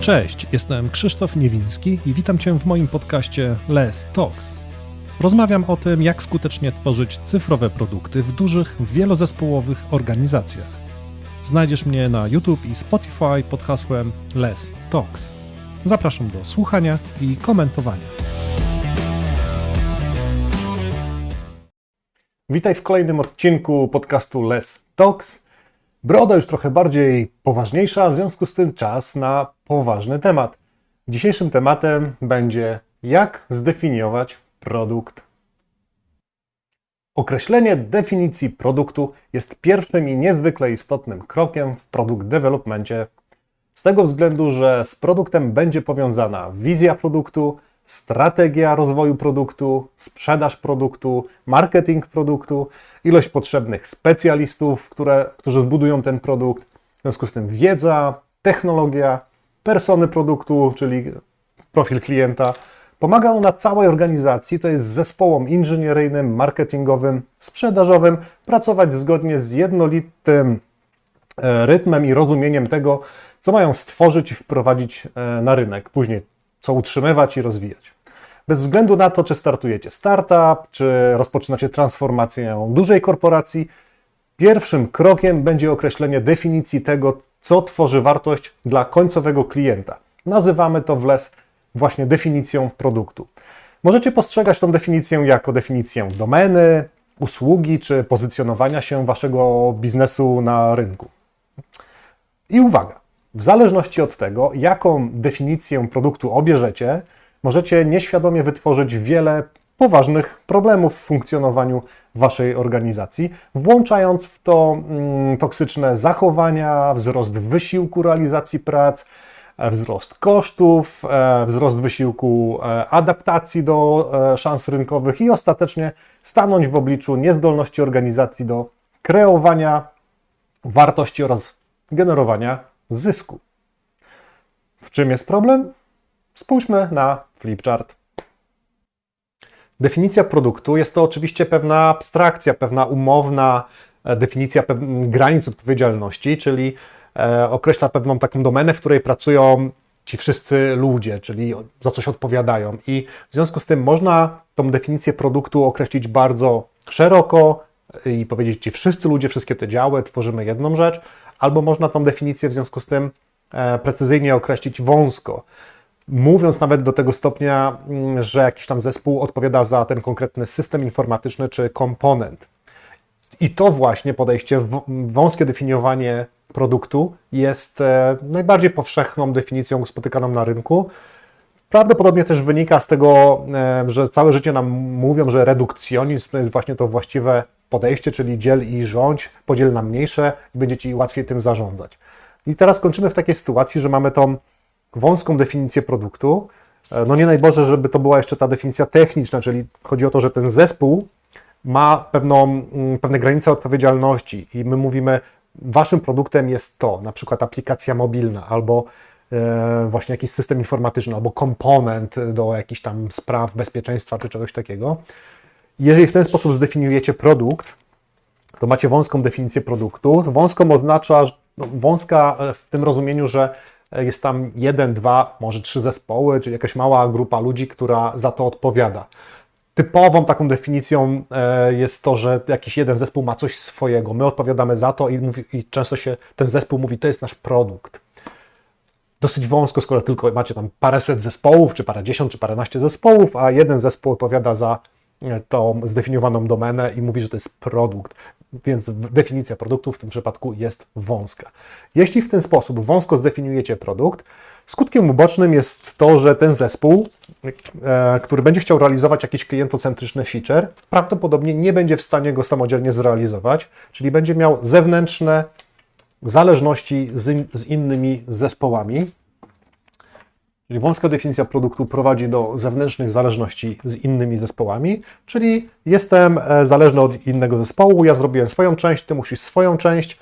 Cześć, jestem Krzysztof Niewiński i witam Cię w moim podcaście Les Talks. Rozmawiam o tym, jak skutecznie tworzyć cyfrowe produkty w dużych, wielozespołowych organizacjach. Znajdziesz mnie na YouTube i Spotify pod hasłem Les Talks. Zapraszam do słuchania i komentowania. Witaj w kolejnym odcinku podcastu Les Talks. Broda już trochę bardziej poważniejsza, w związku z tym czas na poważny temat. Dzisiejszym tematem będzie jak zdefiniować produkt. Określenie definicji produktu jest pierwszym i niezwykle istotnym krokiem w produkt developmencie. Z tego względu, że z produktem będzie powiązana wizja produktu, strategia rozwoju produktu, sprzedaż produktu, marketing produktu, ilość potrzebnych specjalistów, które, którzy zbudują ten produkt. W związku z tym wiedza, technologia, persony produktu, czyli profil klienta. Pomaga ona całej organizacji, to jest zespołom inżynieryjnym, marketingowym, sprzedażowym, pracować zgodnie z jednolitym e, rytmem i rozumieniem tego, co mają stworzyć i wprowadzić e, na rynek. Później co utrzymywać i rozwijać. Bez względu na to, czy startujecie startup, czy rozpoczynacie transformację dużej korporacji, pierwszym krokiem będzie określenie definicji tego, co tworzy wartość dla końcowego klienta. Nazywamy to w LES właśnie definicją produktu. Możecie postrzegać tą definicję jako definicję domeny, usługi czy pozycjonowania się waszego biznesu na rynku. I uwaga, w zależności od tego, jaką definicję produktu obierzecie, możecie nieświadomie wytworzyć wiele poważnych problemów w funkcjonowaniu waszej organizacji, włączając w to mm, toksyczne zachowania, wzrost wysiłku realizacji prac, e, wzrost kosztów, e, wzrost wysiłku e, adaptacji do szans rynkowych i ostatecznie stanąć w obliczu niezdolności organizacji do kreowania wartości oraz generowania zysku. W czym jest problem? Spójrzmy na flipchart. Definicja produktu jest to oczywiście pewna abstrakcja, pewna umowna e, definicja granic odpowiedzialności, czyli e, określa pewną taką domenę, w której pracują ci wszyscy ludzie, czyli za coś odpowiadają. I w związku z tym można tą definicję produktu określić bardzo szeroko i powiedzieć ci wszyscy ludzie, wszystkie te działy, tworzymy jedną rzecz, albo można tą definicję w związku z tym e, precyzyjnie określić wąsko. Mówiąc nawet do tego stopnia, mm, że jakiś tam zespół odpowiada za ten konkretny system informatyczny czy komponent. I to właśnie podejście, wąskie definiowanie produktu jest e, najbardziej powszechną definicją spotykaną na rynku. Prawdopodobnie też wynika z tego, e, że całe życie nam mówią, że redukcjonizm to jest właśnie to właściwe podejście, czyli dziel i rządź, podziel na mniejsze i będzie Ci łatwiej tym zarządzać. I teraz kończymy w takiej sytuacji, że mamy tą wąską definicję produktu. E, no nie najboże, żeby to była jeszcze ta definicja techniczna, czyli chodzi o to, że ten zespół ma pewną, mm, pewne granice odpowiedzialności i my mówimy, waszym produktem jest to, na przykład aplikacja mobilna albo e, właśnie jakiś system informatyczny, albo komponent do jakichś tam spraw bezpieczeństwa czy czegoś takiego. Jeżeli w ten sposób zdefiniujecie produkt, to macie wąską definicję produktu. Wąską oznacza, no, wąska w tym rozumieniu, że jest tam jeden, dwa, może trzy zespoły, czyli jakaś mała grupa ludzi, która za to odpowiada. Typową taką definicją e, jest to, że jakiś jeden zespół ma coś swojego. My odpowiadamy za to i, mówi, i często się ten zespół mówi, to jest nasz produkt. Dosyć wąsko, skoro tylko macie tam paręset zespołów, czy parędziesiąt, czy paręnaście zespołów, a jeden zespół odpowiada za tą zdefiniowaną domenę i mówi, że to jest produkt, więc definicja produktu w tym przypadku jest wąska. Jeśli w ten sposób wąsko zdefiniujecie produkt, skutkiem ubocznym jest to, że ten zespół, e, który będzie chciał realizować jakiś klientocentryczny feature, prawdopodobnie nie będzie w stanie go samodzielnie zrealizować, czyli będzie miał zewnętrzne zależności z, in, z innymi zespołami, Czyli wąska definicja produktu prowadzi do zewnętrznych zależności z innymi zespołami, czyli jestem e, zależny od innego zespołu, ja zrobiłem swoją część, ty musisz swoją część,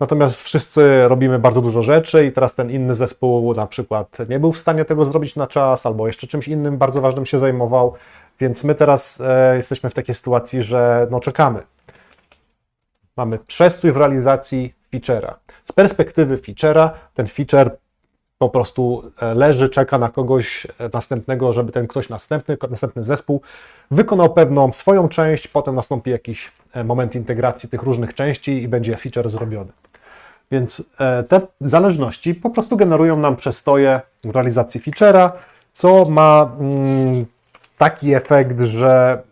natomiast wszyscy robimy bardzo dużo rzeczy i teraz ten inny zespół na przykład nie był w stanie tego zrobić na czas albo jeszcze czymś innym bardzo ważnym się zajmował, więc my teraz e, jesteśmy w takiej sytuacji, że no czekamy. Mamy przestój w realizacji feature'a. Z perspektywy feature'a ten feature po prostu e, leży, czeka na kogoś e, następnego, żeby ten ktoś następny, następny zespół wykonał pewną swoją część, potem nastąpi jakiś e, moment integracji tych różnych części i będzie feature zrobiony. Więc te zależności po prostu generują nam przestoje w realizacji feature'a, co ma mm, taki efekt, że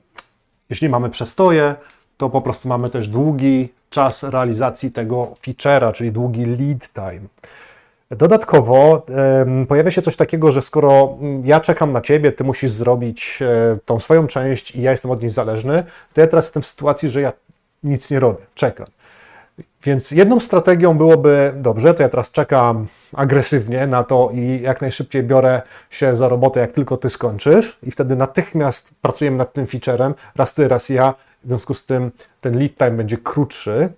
jeśli mamy przestoje, to po prostu mamy też długi czas realizacji tego feature'a, czyli długi lead time. Dodatkowo pojawia się coś takiego, że skoro ja czekam na ciebie, ty musisz zrobić e, tą swoją część i ja jestem od niej zależny, to ja teraz jestem w sytuacji, że ja nic nie robię, czekam. Więc jedną strategią byłoby, dobrze, to ja teraz czekam agresywnie na to i jak najszybciej biorę się za robotę, jak tylko ty skończysz, i wtedy natychmiast pracujemy nad tym featurem, raz ty, raz ja, w związku z tym ten lead time będzie krótszy,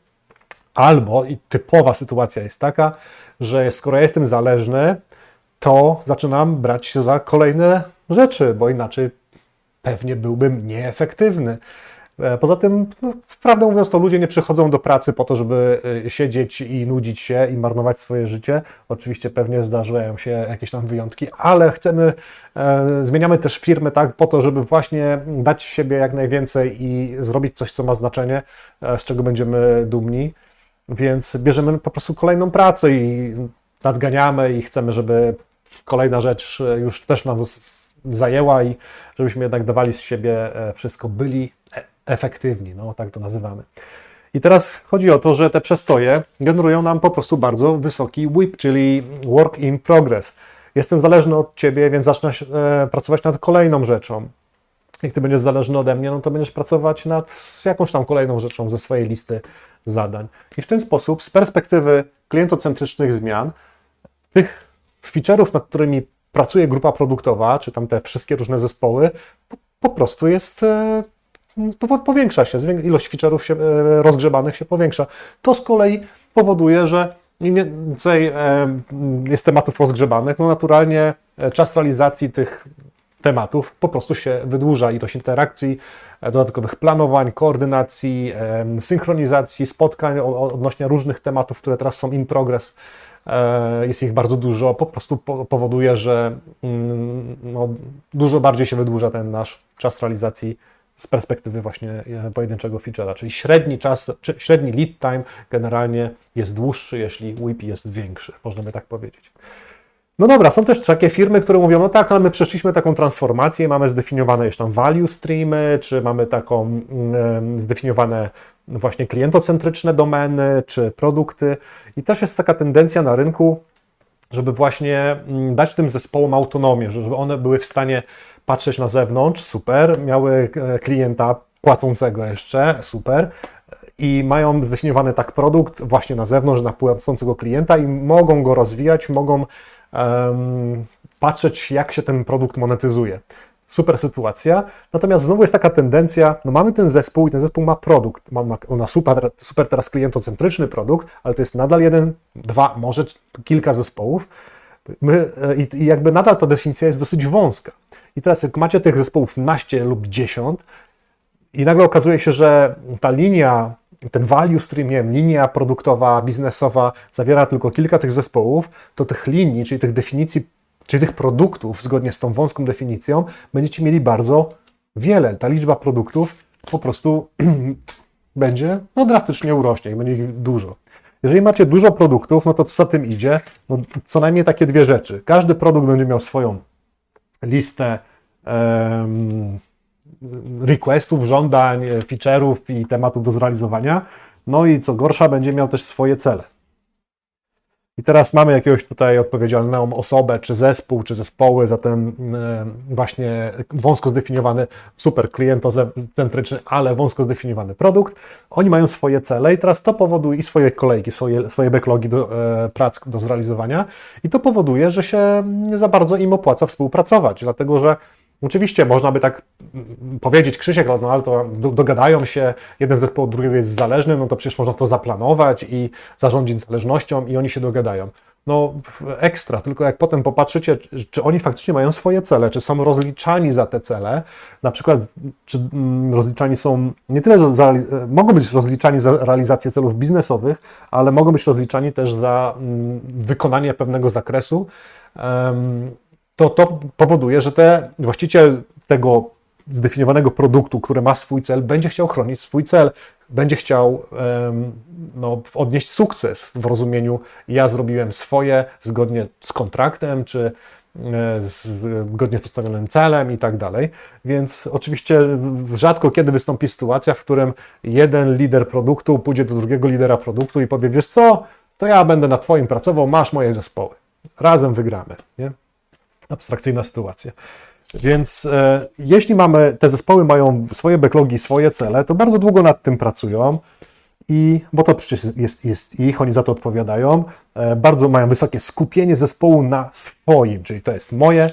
albo i typowa sytuacja jest taka, że skoro ja jestem zależny, to zaczynam brać się za kolejne rzeczy, bo inaczej pewnie byłbym nieefektywny. E, poza tym, no, prawdę mówiąc, to ludzie nie przychodzą do pracy po to, żeby e, siedzieć i nudzić się i marnować swoje życie. Oczywiście pewnie zdarzają się jakieś tam wyjątki, ale chcemy, e, zmieniamy też firmy tak po to, żeby właśnie dać siebie jak najwięcej i zrobić coś, co ma znaczenie, e, z czego będziemy dumni. Więc bierzemy po prostu kolejną pracę i nadganiamy i chcemy, żeby kolejna rzecz już też nam zajęła i żebyśmy jednak dawali z siebie wszystko, byli efektywni, no tak to nazywamy. I teraz chodzi o to, że te przestoje generują nam po prostu bardzo wysoki WIP, czyli Work in Progress. Jestem zależny od Ciebie, więc zacznę e, pracować nad kolejną rzeczą. Jak Ty będziesz zależny ode mnie, no to będziesz pracować nad jakąś tam kolejną rzeczą ze swojej listy zadań. I w ten sposób, z perspektywy klientocentrycznych zmian, tych feature'ów, nad którymi pracuje grupa produktowa, czy tam te wszystkie różne zespoły, po, po prostu jest e, powiększa się, ilość feature'ów się, e, rozgrzebanych się powiększa. To z kolei powoduje, że im więcej e, jest tematów rozgrzebanych, no naturalnie czas realizacji tych tematów po prostu się wydłuża. Ilość interakcji, dodatkowych planowań, koordynacji, synchronizacji, spotkań odnośnie różnych tematów, które teraz są in progress, jest ich bardzo dużo, po prostu powoduje, że mm, no, dużo bardziej się wydłuża ten nasz czas realizacji z perspektywy właśnie e, pojedynczego feature'a, czyli średni czas, średni lead time generalnie jest dłuższy, jeśli WIP jest większy, można by tak powiedzieć. No dobra, są też takie firmy, które mówią, no tak, ale my przeszliśmy taką transformację, mamy zdefiniowane już tam value streamy, czy mamy taką mm, zdefiniowane właśnie klientocentryczne domeny, czy produkty. I też jest taka tendencja na rynku, żeby właśnie mm, dać tym zespołom autonomię, żeby one były w stanie patrzeć na zewnątrz, super, miały e, klienta płacącego jeszcze, super, i mają zdefiniowany tak produkt właśnie na zewnątrz, na płacącego klienta i mogą go rozwijać, mogą um, patrzeć, jak się ten produkt monetyzuje. Super sytuacja. Natomiast znowu jest taka tendencja, no mamy ten zespół i ten zespół ma produkt. Ma, ma super, super teraz klientocentryczny produkt, ale to jest nadal jeden, dwa, może kilka zespołów. My, e, i, I jakby nadal ta definicja jest dosyć wąska. I teraz jak macie tych zespołów naście lub dziesiąt i nagle okazuje się, że ta linia, ten value stream, nie wiem, linia produktowa, biznesowa zawiera tylko kilka tych zespołów, to tych linii, czyli tych definicji, czyli tych produktów, zgodnie z tą wąską definicją, będziecie mieli bardzo wiele. Ta liczba produktów po prostu będzie no, drastycznie urośnie i będzie ich dużo. Jeżeli macie dużo produktów, no to co tym idzie? No, co najmniej takie dwie rzeczy. Każdy produkt będzie miał swoją listę requestów, żądań, feature'ów i tematów do zrealizowania. No i co gorsza, będzie miał też swoje cele. I teraz mamy jakiegoś tutaj odpowiedzialną osobę, czy zespół, czy zespoły za ten e, właśnie wąsko zdefiniowany, super klientocentryczny, ale wąsko zdefiniowany produkt. Oni mają swoje cele i teraz to powoduje i swoje kolejki, swoje, swoje backlogi do e, prac do zrealizowania i to powoduje, że się nie za bardzo im opłaca współpracować, dlatego że Oczywiście można by tak mm, powiedzieć, Krzysiek, no ale to dogadają się, jeden zespół od drugiego jest zależny, no to przecież można to zaplanować i zarządzić zależnością i oni się dogadają. no, ekstra, tylko jak potem popatrzycie, czy oni faktycznie mają swoje cele, czy są rozliczani za te cele, na przykład, czy mm, rozliczani są nie tyle, za, mogą być rozliczani za realizację celów biznesowych, ale mogą być rozliczani też za mm, wykonanie pewnego zakresu, to to powoduje, że te, właściciel tego zdefiniowanego produktu, który ma swój cel, będzie chciał chronić swój cel, będzie chciał no, odnieść sukces w rozumieniu ja zrobiłem swoje zgodnie z kontraktem, czy e, zgodnie z postawionym celem i tak dalej. Więc oczywiście rzadko kiedy wystąpi sytuacja, w którym jeden lider produktu pójdzie do drugiego lidera produktu i powie, wiesz co, to ja będę na Twoim pracował, masz moje zespoły. Razem wygramy. Nie? Abstrakcyjna sytuacja. Więc e, jeśli mamy, te zespoły mają swoje backlogi, swoje cele, to bardzo długo nad tym pracują. I, bo to przecież jest, jest ich, oni za to odpowiadają. E, bardzo mają wysokie skupienie zespołu na swoim, czyli to jest moje,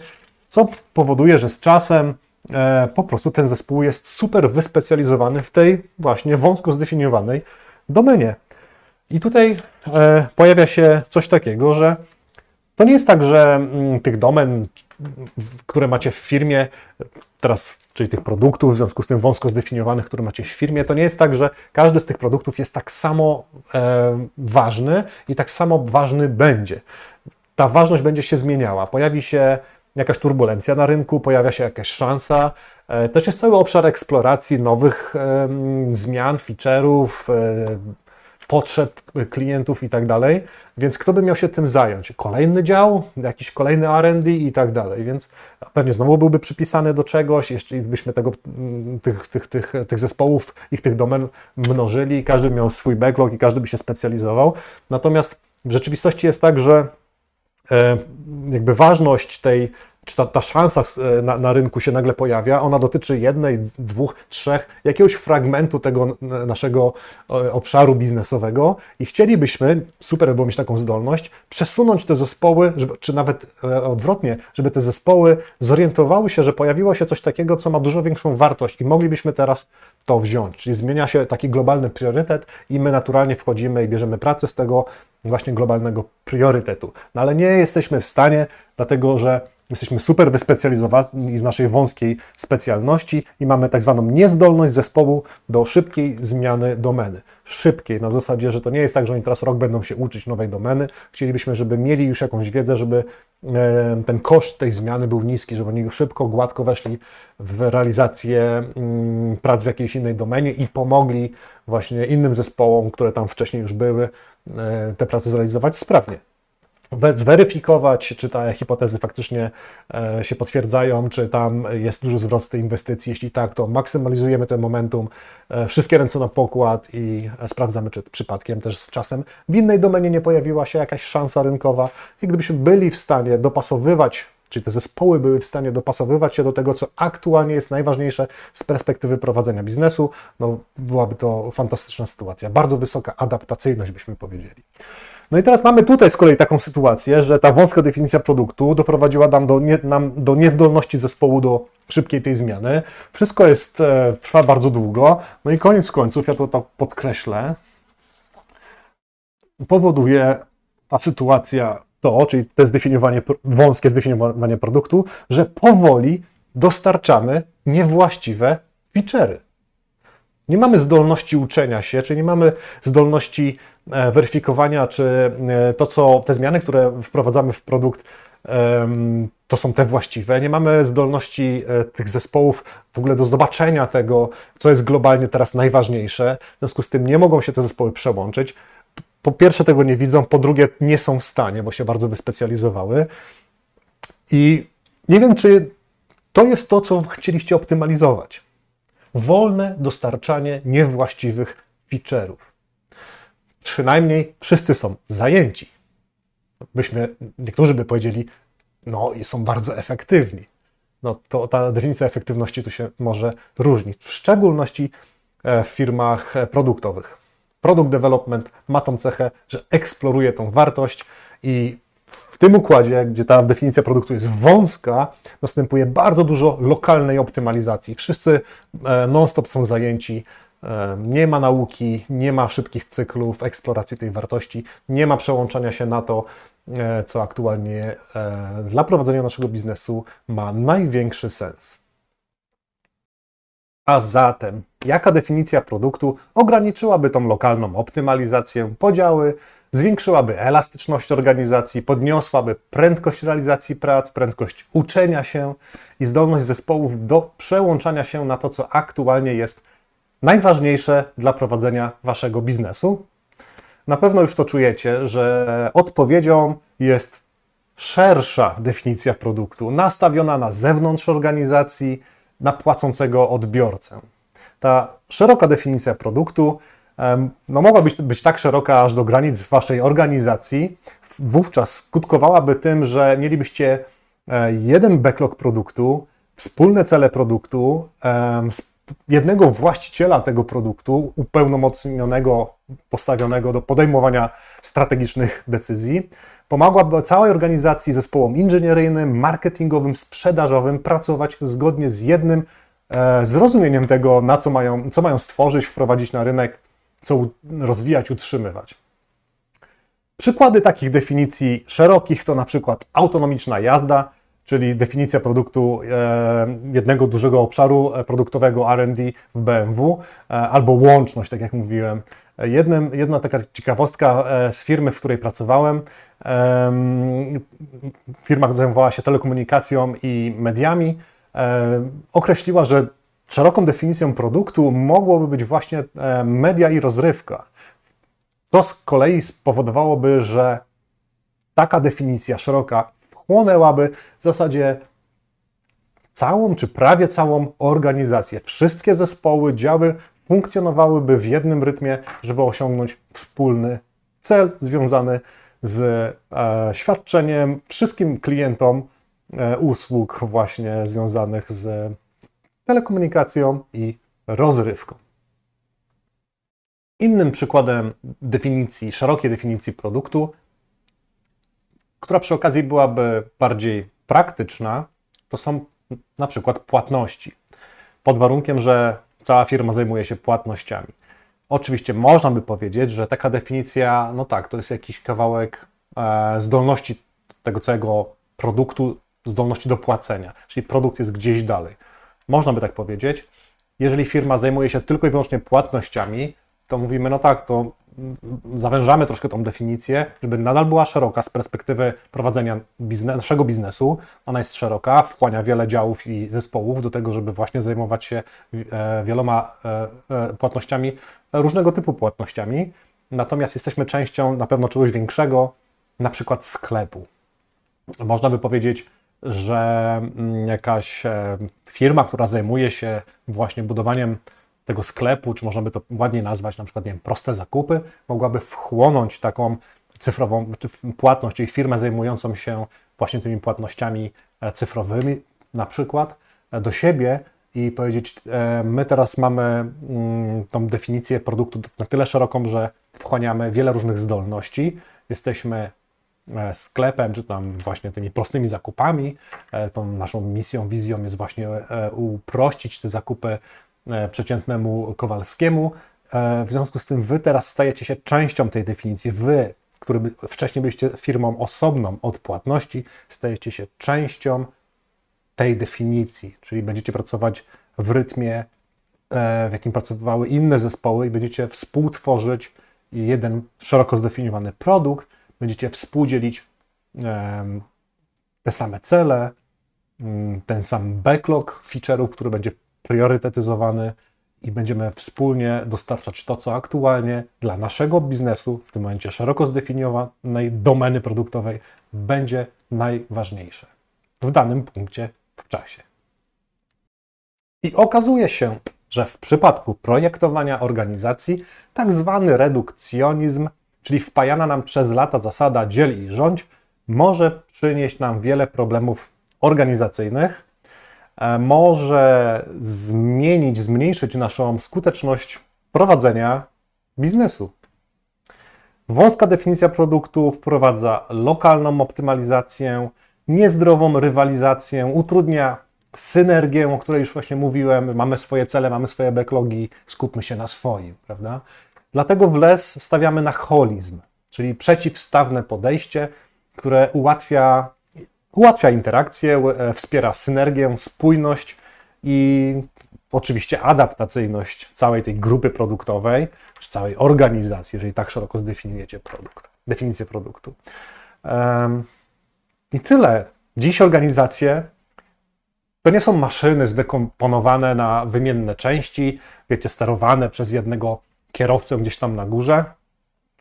co powoduje, że z czasem e, po prostu ten zespół jest super wyspecjalizowany w tej właśnie wąsko zdefiniowanej domenie. I tutaj e, pojawia się coś takiego, że to nie jest tak, że mm, tych domen, które macie w firmie, teraz, czyli tych produktów, w związku z tym wąsko zdefiniowanych, które macie w firmie, to nie jest tak, że każdy z tych produktów jest tak samo e, ważny i tak samo ważny będzie. Ta ważność będzie się zmieniała. Pojawi się jakaś turbulencja na rynku, pojawia się jakaś szansa. E, też jest cały obszar eksploracji nowych e, zmian, feature'ów, e, potrzeb klientów i tak dalej. Więc kto by miał się tym zająć? Kolejny dział, jakiś kolejny RD i tak dalej. Więc pewnie znowu byłby przypisany do czegoś, jeszcze byśmy tego, mm, tych, tych, tych, tych zespołów, ich tych domen mnożyli, każdy miał swój backlog i każdy by się specjalizował. Natomiast w rzeczywistości jest tak, że e, jakby ważność tej czy ta, ta szansa e, na, na, rynku się nagle pojawia, ona dotyczy jednej, dwóch, trzech, jakiegoś fragmentu tego naszego e, obszaru biznesowego i chcielibyśmy, super by było mieć taką zdolność, przesunąć te zespoły, żeby, czy nawet e, odwrotnie, żeby te zespoły zorientowały się, że pojawiło się coś takiego, co ma dużo większą wartość i moglibyśmy teraz to wziąć. Czyli zmienia się taki globalny priorytet i my naturalnie wchodzimy i bierzemy pracę z tego właśnie globalnego priorytetu. No ale nie jesteśmy w stanie, dlatego że Jesteśmy super wyspecjalizowani w naszej wąskiej specjalności i mamy tak zwaną niezdolność zespołu do szybkiej zmiany domeny. Szybkiej, na zasadzie, że to nie jest tak, że oni teraz rok będą się uczyć nowej domeny. Chcielibyśmy, żeby mieli już jakąś wiedzę, żeby ten koszt tej zmiany był niski, żeby oni szybko, gładko weszli w realizację mm, prac w jakiejś innej domenie i pomogli właśnie innym zespołom, które tam wcześniej już były, e, te prace zrealizować sprawnie zweryfikować, czy te hipotezy faktycznie e, się potwierdzają, czy tam jest duży wzrost tej inwestycji. Jeśli tak, to maksymalizujemy ten momentum, e, wszystkie ręce na pokład i sprawdzamy, czy przypadkiem też z czasem w innej domenie nie pojawiła się jakaś szansa rynkowa. I gdybyśmy byli w stanie dopasowywać czyli te zespoły były w stanie dopasowywać się do tego, co aktualnie jest najważniejsze z perspektywy prowadzenia biznesu, no byłaby to fantastyczna sytuacja. Bardzo wysoka adaptacyjność, byśmy powiedzieli. No i teraz mamy tutaj z kolei taką sytuację, że ta wąska definicja produktu doprowadziła nam do, nie, nam do niezdolności zespołu do szybkiej tej zmiany. Wszystko jest, e, trwa bardzo długo. No i koniec końców, ja to tak podkreślę, powoduje ta sytuacja to, czyli te zdefiniowanie, wąskie zdefiniowanie produktu, że powoli dostarczamy niewłaściwe feature'y. Nie mamy zdolności uczenia się, czyli nie mamy zdolności e, weryfikowania, czy e, to, co te zmiany, które wprowadzamy w produkt, to są te właściwe. Nie mamy zdolności e, tych zespołów w ogóle do zobaczenia tego, co jest globalnie teraz najważniejsze. W związku z tym nie mogą się te zespoły przełączyć. Po pierwsze, tego nie widzą, po drugie, nie są w stanie, bo się bardzo wyspecjalizowały. I nie wiem, czy to jest to, co chcieliście optymalizować wolne dostarczanie niewłaściwych feature'ów. Przynajmniej wszyscy są zajęci. Byśmy, niektórzy by powiedzieli, no i są bardzo efektywni. No to ta definicja efektywności tu się może różnić, w szczególności e, w firmach e, produktowych. Product development ma tą cechę, że eksploruje tą wartość i w tym układzie, gdzie ta definicja produktu jest wąska, następuje bardzo dużo lokalnej optymalizacji. Wszyscy e, non-stop są zajęci, e, nie ma nauki, nie ma szybkich cyklów eksploracji tej wartości, nie ma przełączania się na to, e, co aktualnie dla prowadzenia naszego biznesu ma największy sens. A zatem, jaka definicja produktu ograniczyłaby tą lokalną optymalizację, podziały, zwiększyłaby elastyczność organizacji, podniosłaby prędkość realizacji prac, prędkość uczenia się i zdolność zespołów do przełączania się na to, co aktualnie jest najważniejsze dla prowadzenia waszego biznesu? Na pewno już to czujecie, że odpowiedzią jest szersza definicja produktu, nastawiona na zewnątrz organizacji, na płacącego odbiorcę. Ta szeroka definicja produktu no, mogła być, być tak szeroka aż do granic waszej organizacji. Wówczas skutkowałaby tym, że mielibyście e, jeden backlog produktu, wspólne cele produktu, jednego właściciela tego produktu, upełnomocnionego, postawionego do podejmowania strategicznych decyzji, pomagłaby całej organizacji, zespołom inżynieryjnym, marketingowym, sprzedażowym pracować zgodnie z jednym e, zrozumieniem tego, na co mają, co mają stworzyć, wprowadzić na rynek, co rozwijać, utrzymywać. Przykłady takich definicji szerokich to na przykład autonomiczna jazda, czyli definicja produktu e, jednego dużego obszaru e, produktowego RD w BMW, e, albo łączność, tak jak mówiłem. Jednym, jedna taka ciekawostka z firmy, w której pracowałem. Firma zajmowała się telekomunikacją i mediami. Określiła, że szeroką definicją produktu mogłoby być właśnie media i rozrywka. To z kolei spowodowałoby, że taka definicja szeroka chłonęłaby w zasadzie całą, czy prawie całą organizację. Wszystkie zespoły, działy funkcjonowałyby w jednym rytmie, żeby osiągnąć wspólny cel związany z e, świadczeniem wszystkim klientom e, usług właśnie związanych z telekomunikacją i rozrywką. Innym przykładem definicji, szerokiej definicji produktu która przy okazji byłaby bardziej praktyczna, to są na przykład płatności. Pod warunkiem, że cała firma zajmuje się płatnościami. Oczywiście można by powiedzieć, że taka definicja, no tak, to jest jakiś kawałek e, zdolności tego całego produktu, zdolności do płacenia, czyli produkt jest gdzieś dalej. Można by tak powiedzieć. Jeżeli firma zajmuje się tylko i wyłącznie płatnościami, to mówimy, no tak, to zawężamy troszkę tą definicję, żeby nadal była szeroka z perspektywy prowadzenia biznes, naszego biznesu. Ona jest szeroka, wchłania wiele działów i zespołów do tego, żeby właśnie zajmować się e, wieloma e, e, płatnościami, różnego typu płatnościami. Natomiast jesteśmy częścią na pewno czegoś większego, na przykład sklepu. Można by powiedzieć, że mm, jakaś firma, która zajmuje się właśnie budowaniem tego sklepu, czy można by to ładnie nazwać, na przykład, nie wiem, proste zakupy, mogłaby wchłonąć taką cyfrową płatność, czyli firmę zajmującą się właśnie tymi płatnościami e, cyfrowymi, na przykład, e, do siebie i powiedzieć, e, my teraz mamy mm, tą definicję produktu na tyle szeroką, że wchłaniamy wiele różnych zdolności, jesteśmy sklepem, czy tam właśnie tymi prostymi zakupami. Tą naszą misją, wizją jest właśnie uprościć te zakupy E, przeciętnemu Kowalskiemu. E, w związku z tym wy teraz stajecie się częścią tej definicji. Wy, który wcześniej byliście firmą osobną od płatności, stajecie się częścią tej definicji, czyli będziecie pracować w rytmie, e, w jakim pracowały inne zespoły i będziecie współtworzyć jeden szeroko zdefiniowany produkt, będziecie współdzielić te same cele, mm, ten sam backlog feature'ów, który będzie priorytetyzowany i będziemy wspólnie dostarczać to, co aktualnie dla naszego biznesu, w tym momencie szeroko zdefiniowanej domeny produktowej, będzie najważniejsze w danym punkcie w czasie. I okazuje się, że w przypadku projektowania organizacji, tak zwany redukcjonizm, czyli wpajana nam przez lata zasada dziel i rządź, może przynieść nam wiele problemów organizacyjnych, E, może zmienić, zmniejszyć naszą skuteczność prowadzenia biznesu. Wąska definicja produktu wprowadza lokalną optymalizację, niezdrową rywalizację, utrudnia synergię, o której już właśnie mówiłem. Mamy swoje cele, mamy swoje backlogi, skupmy się na swoim, prawda? Dlatego w LES stawiamy na holizm, czyli przeciwstawne podejście, które ułatwia, ułatwia interakcję, e, wspiera synergię, spójność i oczywiście adaptacyjność całej tej grupy produktowej, czy całej organizacji, jeżeli tak szeroko zdefiniujecie produkt, definicję produktu. I tyle. Dziś organizacje to nie są maszyny zdekomponowane na wymienne części, wiecie, sterowane przez jednego kierowcę gdzieś tam na górze.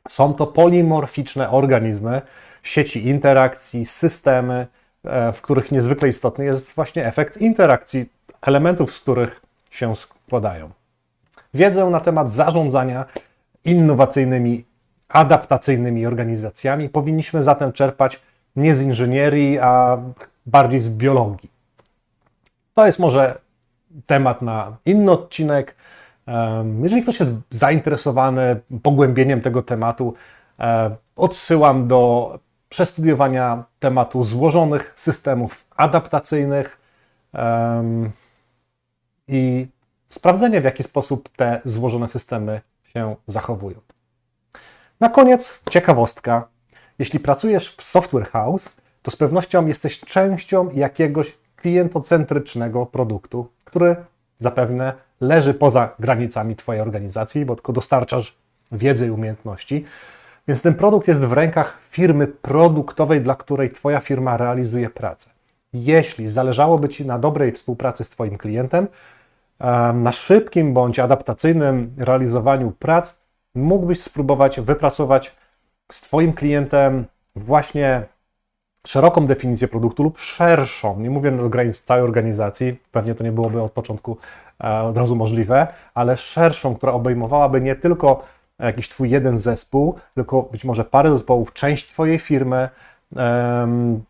Są to polimorficzne organizmy, sieci interakcji, systemy, e, w których niezwykle istotny jest właśnie efekt interakcji elementów, z których się składają. Wiedzę na temat zarządzania innowacyjnymi, adaptacyjnymi organizacjami powinniśmy zatem czerpać nie z inżynierii, a bardziej z biologii. To jest może temat na inny odcinek. Jeżeli ktoś jest zainteresowany pogłębieniem tego tematu, e, odsyłam do przestudiowania tematu złożonych systemów adaptacyjnych i sprawdzenia, w jaki sposób te złożone systemy się zachowują. Na koniec ciekawostka. Jeśli pracujesz w software house, to z pewnością jesteś częścią jakiegoś klientocentrycznego produktu, który zapewne leży poza granicami Twojej organizacji, bo tylko dostarczasz wiedzy i umiejętności. Więc ten produkt jest w rękach firmy produktowej, dla której Twoja firma realizuje pracę. Jeśli zależałoby Ci na dobrej współpracy z Twoim klientem, em, na szybkim bądź adaptacyjnym realizowaniu prac, mógłbyś spróbować wypracować z Twoim klientem właśnie szeroką definicję produktu lub szerszą, nie mówię do granic całej organizacji, pewnie to nie byłoby od początku e, od razu możliwe, ale szerszą, która obejmowałaby nie tylko jakiś Twój jeden zespół, tylko być może parę zespołów, część Twojej firmy,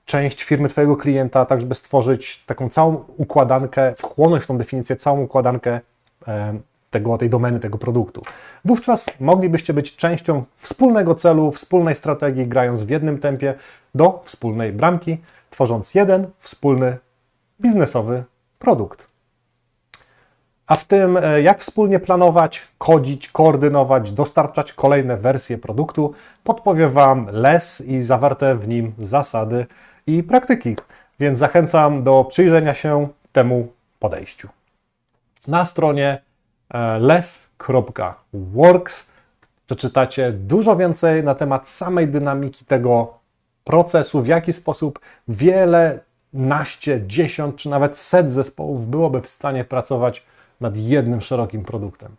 część firmy Twojego klienta, tak żeby stworzyć taką całą układankę, wchłonąć w tą definicję całą układankę tego, tej domeny, tego produktu. Wówczas moglibyście być częścią wspólnego celu, wspólnej strategii, grając w jednym tempie do wspólnej bramki, tworząc jeden wspólny biznesowy produkt. A w tym, e, jak wspólnie planować, kodzić, koordynować, dostarczać kolejne wersje produktu, podpowiem Wam les i zawarte w nim zasady i praktyki. Więc zachęcam do przyjrzenia się temu podejściu. Na stronie les.works przeczytacie dużo więcej na temat samej dynamiki tego procesu, w jaki sposób wiele naście, dziesiąt czy nawet set zespołów byłoby w stanie pracować nad jednym szerokim produktem.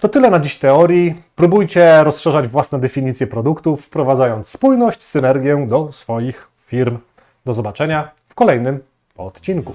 To tyle na dziś teorii. Próbujcie rozszerzać własne definicje produktów, wprowadzając spójność, synergię do swoich firm. Do zobaczenia w kolejnym odcinku.